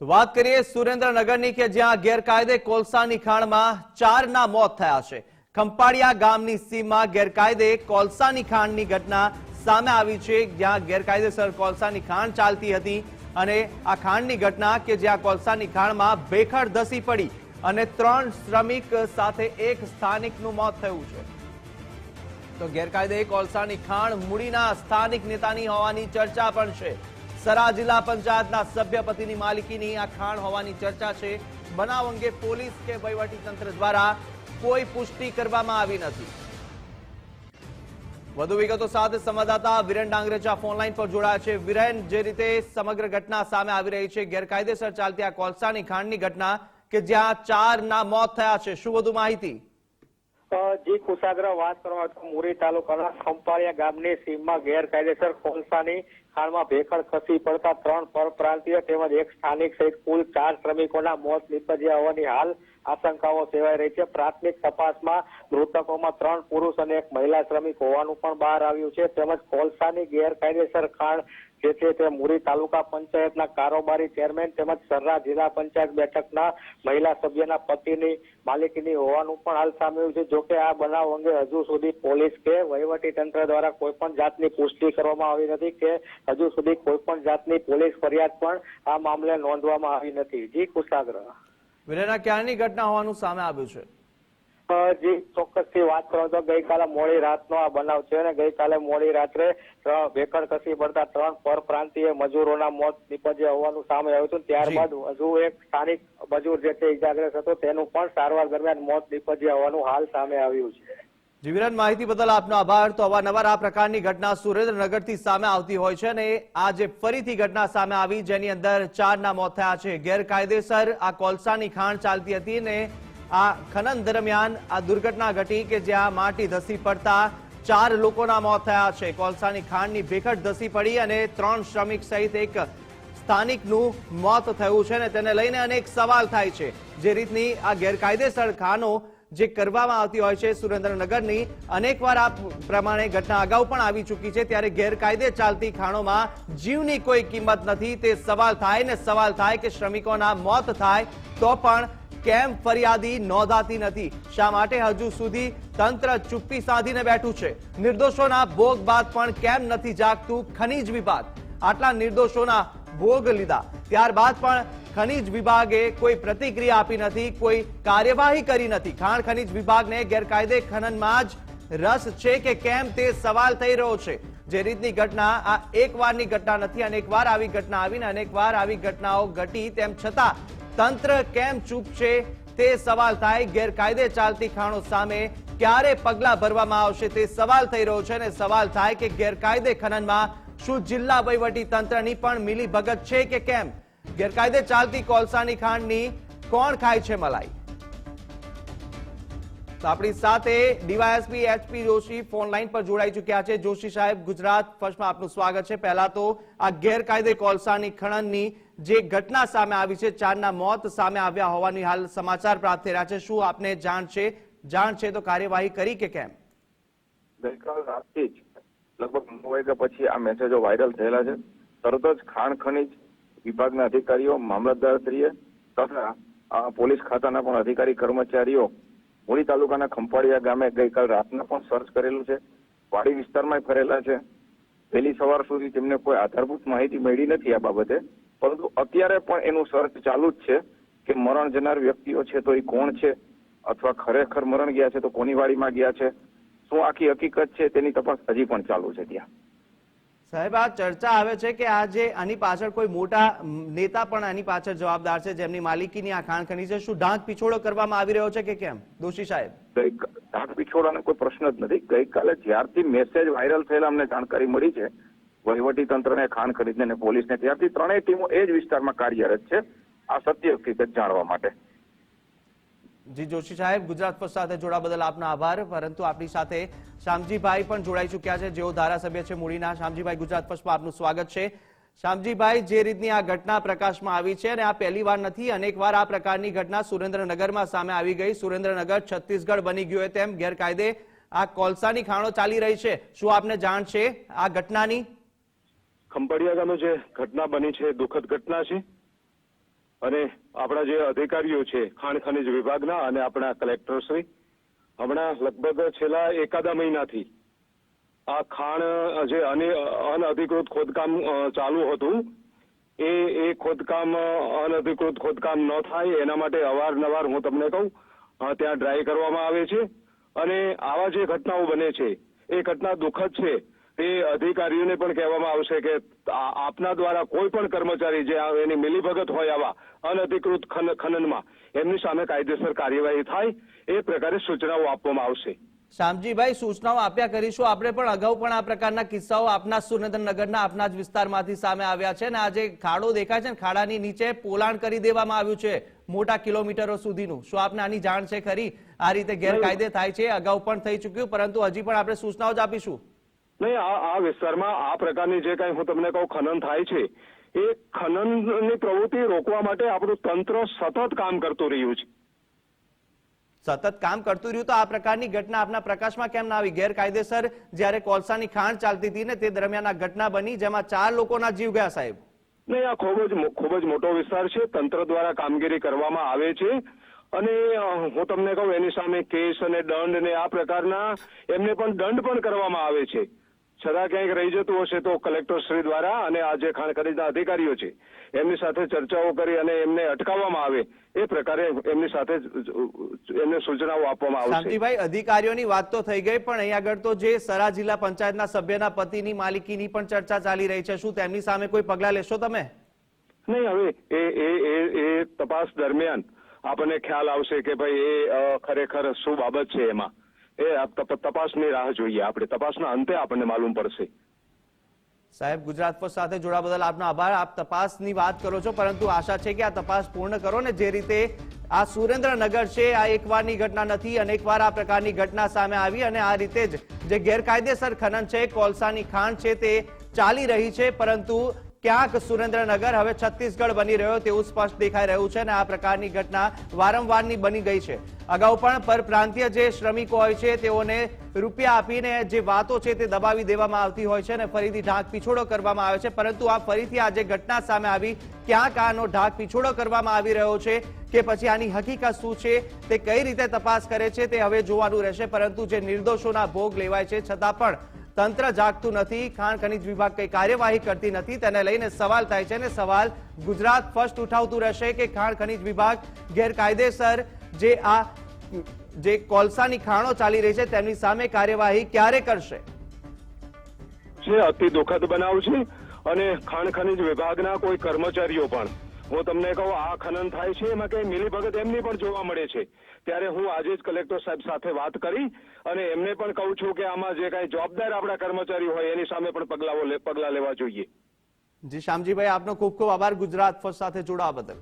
તો વાત કરીએ સુરેન્દ્રનગરની કે જ્યાં ગેરકાયદે કોલસાની ખાણમાં ચારના મોત થયા છે. ખંપાળિયા ગામની સીમમાં ગેરકાયદે કોલસાની ખાણની ઘટના સામે આવી છે. જ્યાં ગેરકાયદેસર કોલસાની ખાણ ચાલતી હતી અને આ ખાણની ઘટના કે જ્યાં કોલસાની ખાણમાં ભેખડ ધસી પડી અને ત્રણ શ્રમિક સાથે એક સ્થાનિકનું મોત થયું છે. તો ગેરકાયદે કોલસાની ખાણ મૂડીના સ્થાનિક નેતાની હોવાની ચર્ચા પણ છે. સરા જિલ્લા પંચાયતના સભ્યપતિની માલિકીની આ ખાણ હોવાની ચર્ચા છે. બનાવ અંગે પોલીસ કે તંત્ર દ્વારા કોઈ પુષ્ટિ કરવામાં આવી નથી. વધુ વિગતો સાથે સંવાદદાતા વિરેન ડાંગરેચા ફોનલાઈન પર જોડાયા છે. વિરેન, જે રીતે સમગ્ર ઘટના સામે આવી રહી છે, ગેરકાયદેસર ચાલતી આ કોલસાની ખાણની ઘટના કે જ્યાં ચારના મોત થયા છે, શું વધુ માહિતી? જે કુશાગ્ર વાત કરવામાં આવે તો મુરી તાલુકાના ખંપાળિયા ગામની સીમમાં ગેરકાયદેસર કોલસાની ખાણમાં ભેખડ ખસી પડતા ત્રણ પરપ્રાંતીય તેમજ એક સ્થાનિક સહિત કુલ ચાર શ્રમિકોના મોત નીપજ્યા હોવાની હાલ આશંકાઓ સેવાઈ રહી છે. પ્રાથમિક તપાસમાં મૃતકોમાં ત્રણ પુરુષ અને એક મહિલા શ્રમિક હોવાનું પણ બહાર આવ્યું છે. તેમજ કોલસાની ગેરકાયદેસર ખાણ જે છે તે મુરી તાલુકા પંચાયતના કારોબારી ચેરમેન તેમજ સરરા જિલ્લા પંચાયત બેઠકના મહિલા સભ્યના પતિની માલિકીની હોવાનું પણ હાલ સામે આવ્યું છે. જોકે આ બનાવ અંગે હજુ સુધી પોલીસ કે વહીવટી તંત્ર દ્વારા કોઈ પણ જાતની પુષ્ટિ કરવામાં આવી નથી કે હજુ સુધી કોઈ પણ જાતની પોલીસ ફરિયાદ પણ આ મામલે નોંધવામાં આવી નથી. જી કુશાગ્ર. વિનયના ક્યારની ઘટના હોવાનું સામે આવ્યું છે? જી ચોક્કસથી વાત કરો તો ગઈકાલે મોડી રાતનો આ બનાવ છે અને ગઈકાલે મોડી રાત્રે ભેખડ ખસી પડતા ત્રણ પરપ્રાંતીય મજૂરોના મોત નિપજ્યા હોવાનું સામે આવ્યું હતું. ત્યારબાદ હજુ એક સ્થાનિક મજૂર જે છે ઇજાગ્રસ્ત હતો તેનું પણ સારવાર દરમિયાન મોત નિપજ્યા હોવાનું હાલ સામે આવ્યું છે. જીવીરાજ માહિતી બદલ આપનો આભાર. તો અવારનવાર આ પ્રકારની ઘટના સુરેન્દ્રનગરથી સામે આવતી હોય છે અને આજે ફરીથી ઘટના સામે આવી, જેની અંદર ચારના મોત થયા છે. ગેરકાયદેસર આ કોલસાની ખાણ ચાલતી હતી ને આ ખનન દરમિયાન આ દુર્ઘટના ઘટી કે જ્યાં માટી ધસી પડતા ચાર લોકોના મોત થયા છે. કોલસાની ખાણની ભેખડ ધસી પડી અને ત્રણ શ્રમિક સહિત એક સ્થાનિકનું મોત થયું છે અને તેને લઈને અનેક સવાલ થાય છે. જે રીતની આ ગેરકાયદેસર ખાનો જે કરવામાં આવતી હોય છે સુરેન્દ્રનગરની. અનેકવાર આ પ્રમાણે ઘટના અગાઉ પણ આવી ચૂકી છે, ત્યારે ગેરકાયદે ચાલતી ખાણોમાં જીવની કોઈ કિંમત નથી. તે સવાલ થાય ને સવાલ થાય કે શ્રમિકોના મોત થાય તો પણ કેમ ફરિયાદી નોંધાતી નથી? શા માટે હજુ સુધી તંત્ર ચુપ્પી સાધીને બેઠું છે? નિર્દોષોના ભોગ બાદ પણ કેમ નથી જાગતું ખનીજ વિભાગ? આટલા નિર્દોષોના ભોગ લીધા. ત્યારબાદ પણ ખનીજ વિભાગે કોઈ પ્રતિક્રિયા આપી નથી, કોઈ કાર્યવાહી કરી નથી. ખાણ ખનીજ વિભાગને ગેરકાયદે ખનનમાં જ રસ છે કે કેમ તે સવાલ થઈ રહ્યો છે. જે રીતની ઘટના, આ એક વારની ઘટના નથી, અનેકવાર આવી ઘટના આવીને અનેકવાર આવી ઘટનાઓ ઘટી, તેમ છતાં તંત્ર કેમ ચૂપ છે તે સવાલ થાય. ગેરકાયદે ચાલતી ખાણો સામે ક્યારે પગલા ભરવામાં આવશે તે સવાલ થઈ રહ્યો છે અને સવાલ થાય કે ગેરકાયદે ખનનમાં શું જિલ્લા વહીવટી તંત્રની પણ મિલી ભગત છે કે કેમ? ગેરકાયદે ચાલતી કોલસાની ખાંડની કોણ ખાય છે મલાઈ? તો આપણી સાથે DYSP HP Joshi phone line પર જોડાઈ ચૂક્યા છે. જોશી સાહેબ, ગુજરાત ફર્સ્ટમાં આપનું સ્વાગત છે. પહેલા તો આ ગેરકાયદે કોલસાની ખણનની જે ઘટના સામે આવી છે ચારના મોત સામે આવ્યા હોવાની હાલ સમાચાર પ્રાપ્ત થઈ રહ્યા છે. શું આપને જાણ છે? જાણ છે તો કાર્યવાહી કરી કે કેમ? ગઈકાલ રાતથી જ લગભગ નવ વાગ્યા પછી આ મેસેજો વાયરલ થયેલા છે. તરત જ ખાણ ખનીજ વિભાગના અધિકારીઓ, મામલતદારશ્રીએ તથા પોલીસ ખાતાના પણ અધિકારી કર્મચારીઓ મૂળી તાલુકાના ખંપાળિયા ગામે ગઈકાલ રાતના પણ સર્ચ કરેલું છે. વાડી વિસ્તારમાં ફરેલા છે. વહેલી સવાર સુધી તેમને કોઈ આધારભૂત માહિતી મળી નથી આ બાબતે, પરંતુ અત્યારે પણ એનું સર્ચ ચાલુ જ છે કે મરણ જનાર વ્યક્તિઓ છે તો એ કોણ છે અથવા ખરેખર મરણ ગયા છે તો કોની વાડીમાં ગયા છે? શું આખી હકીકત છે તેની તપાસ હજી પણ ચાલુ છે ત્યાં. સાહેબ, આ ચર્ચા આવે છે કે આ જે આની પાછળ કોઈ મોટા નેતા પણ આની પાછળ જવાબદાર છે, જેમની માલિકીની આ ખાણ ખની છે, શું ઢાંક પીછોડો કરવામાં આવી રહ્યો છે કે કેમ? દોશી સાહેબ. ઢાંક પીછોડાનો કોઈ પ્રશ્ન જ નથી. ગઈકાલે જ્યારથી મેસેજ વાયરલ થયેલા અમને જાણકારી મળી છે વહીવટી તંત્રને ખાણ ખરીદને પોલીસને, ત્યારથી ત્રણેય ટીમો એ જ વિસ્તારમાં કાર્યરત છે. આ સત્ય હકીકત જાણવા માટે. જી જોશી સાહેબ, ગુજરાત પોસ્ટ સાથે જોડા બદલ આપનો આભાર. પરંતુ આપણી સાથે શામજીભાઈ પણ જોડાઈ ચૂક્યા છે, જેઓ ધારાસભ્ય છે મૂડીના. શામજીભાઈ ગુજરાત પોસ્ટમાં આપનું સ્વાગત છે. શામજીભાઈ જે રીતની આ ઘટના પ્રકાશમાં આવી છે અને આ પહેલી વાર નથી, અનેક વાર આ પ્રકારની ઘટના સુરેન્દ્રનગરમાં સામે આવી ગઈ. સુરેન્દ્રનગર છત્તીસગઢ બની ગયું તેમ ગેરકાયદે આ કોલસાની ખાણો ચાલી રહી છે. શું આપને જાણ છે આ ઘટનાની? ખંભાળિયા ગામે જે ઘટના બની છે, દુઃખદ ઘટના છે. અને આપણા જે અધિકારીઓ છે, ખાણ ખનિજ વિભાગના અને આપણા કલેક્ટરશ્રી, હમણાં લગભગ છેલ્લા એકાદા મહિનાથી આ ખાણ જે અને- અનઅધિકૃત ખોદકામ ચાલુ હતું, એ એ ખોદકામ અનઅધિકૃત ખોદકામ ન થાય એના માટે અવારનવાર હું તમને કહું ત્યાં ડ્રાય કરવામાં આવે છે. અને આવા જે ઘટનાઓ બને છે, એ ઘટના દુઃખદ છે. એ અધિકારીઓને પણ કહેવામાં આવશે કે આપના દ્વારા કોઈ પણ કર્મચારી જે એની મિલીભગત હોય આવા અનધિકૃત ખનનમાં, એમની સામે કાયદેસર કાર્યવાહી થાય, એ પ્રકારે સૂચનાઓ આપવામાં આવશે. શ્યામજીભાઈ સૂચનાઓ આપ્યા કરીશું. આપણે પણ અગાઉ પણ આ પ્રકારના કિસ્સાઓ આપના સુરેન્દ્રનગરના, આપના જ વિસ્તારમાંથી સામે આવ્યા છે અને આ જે ખાડો દેખાય છે ને, ખાડાની નીચે પોલાણ કરી દેવામાં આવ્યું છે મોટા કિલોમીટરો સુધીનું. શું આપને આની જાણ છે ખરી? આ રીતે ગેરકાયદે થાય છે, અગાઉ પણ થઈ ચૂક્યું, પરંતુ હજી પણ આપણે સૂચનાઓ જ આપીશું. નહીં આ આ વિસ્તારમાં આ પ્રકારની જે કાંઈ હું તમને કહું ખનન થાય છે એ ખનનની પ્રવૃત્તિ રોકવા માટે આપણું તંત્ર સતત કામ કરતું રહ્યું છે. સતત કામ કરતું રહ્યું તો આ પ્રકારની ઘટના આપના પ્રકાશમાં કેમ ના આવી? ગેરકાયદેસર જ્યારે કોલસાની ખાણ ચાલતી હતી ને તે દરમિયાન આ ઘટના બની જેમાં ચાર લોકોના જીવ ગયા સાહેબ. નહીં આ ખૂબ જ ખૂબ જ મોટો વિસ્તાર છે. તંત્ર દ્વારા કામગીરી કરવામાં આવે છે. અને હું તમને કહું એની સામે કેસ અને દંડ ને આ પ્રકારના એમને પણ દંડ પણ કરવામાં આવે છે. છતાં ક્યાંક રહી જતું હશે તો કલેક્ટર શ્રી દ્વારા અને આ જે ખાણ ખનીજના અધિકારીઓ છે એમની સાથે ચર્ચાઓ કરી અને એમને અટકાવવામાં આવે એ પ્રકારે એમની સાથે એમને સૂચનાઓ આપવામાં આવશે. શાંતિભાઈ અધિકારીઓની વાત તો થઈ ગઈ પણ અહીં આગળ તો જે સરા જિલ્લા પંચાયતના સભ્યના પતિની માલિકીની પણ ચર્ચા ચાલી રહી છે શું તેમની સામે કોઈ પગલા લેશો તમે? નહીં હવે એ એ એ એ તપાસ દરમિયાન આપણને ખ્યાલ આવશે કે ભાઈ એ ખરેખર શું બાબત છે એમાં. એ તપાસની રાહ જોઈએ આપણે. તપાસના અંતે આપણને માલુમ પડશે. સાહેબ, ગુજરાત પર સાથે જોડા બદલ આપનો આભાર. આપ તપાસની વાત કરો છો, પરંતુ આશા છે કે આ તપાસ પૂર્ણ કરો ને જે રીતે આ સુરેન્દ્રનગર છે, આ એકવારની ઘટના નથી, અનેકવાર આ પ્રકારની ઘટના સામે આવી અને આ રીતે જ જે ગેરકાયદેસર ખનન છે, કોલસાની ખાણ છે તે ચાલી રહી છે, પરંતુ ક્યાંક સુરેન્દ્રનગર હવે છત્તીસગઢ બની રહ્યો તેવું સ્પષ્ટ દેખાઈ રહ્યું છે અને આ પ્રકારની ઘટના વારંવારની બની ગઈ છે. અગાઉ પણ પરપ્રાંતીય જે શ્રમિકો હોય છે તેઓને રૂપિયા આપીને જે વાતો છે તે દબાવી દેવામાં આવતી હોય છે અને ફરીથી ઢાંક પીછોડો કરવામાં આવે છે. પરંતુ આ ફરીથી આ જે ઘટના સામે આવી, ક્યાંક આનો ઢાંક પીછોડો કરવામાં આવી રહ્યો છે કે પછી આની હકીકત શું છે, તે કઈ રીતે તપાસ કરે છે તે હવે જોવાનું રહેશે. પરંતુ જે નિર્દોષોના ભોગ લેવાય છે, છતાં પણ તંત્ર જાગતું નથી, ખાણ ખનીજ વિભાગ કઈ કાર્યવાહી કરતી નથી, તેને લઈને સવાલ થાય છે અને સવાલ ગુજરાત ફર્સ્ટ ઉઠાવતું રહેશે કે ખાણ ખનીજ વિભાગ ગેરકાયદેસર જે આ, જે કોલસાની ખાણો ચાલી રહી છે તેમની સામે કાર્યવાહી ક્યારે કરશે? જે અતિ દુઃખદ બનાવ છે અને ખાણ ખનીજ વિભાગના કોઈ કર્મચારીઓ પણ હું તમને કહું, આ ખનન થાય છે, એમાં કઈ મિલીભગત એમની પણ જોવા મળે છે. ત્યારે હું આજે જ કલેક્ટર સાહેબ સાથે વાત કરી અને એમને પણ કહું છું કે આમાં જે કાંઈ જવાબદાર આપણા કર્મચારી હોય, એની સામે પણ પગલાઓ પગલાં લેવા જોઈએ. જી, શ્યામજીભાઈ, આપનો ખૂબ ખૂબ આભાર ગુજરાત ફર્સ્ટ સાથે જોડાવા બદલ.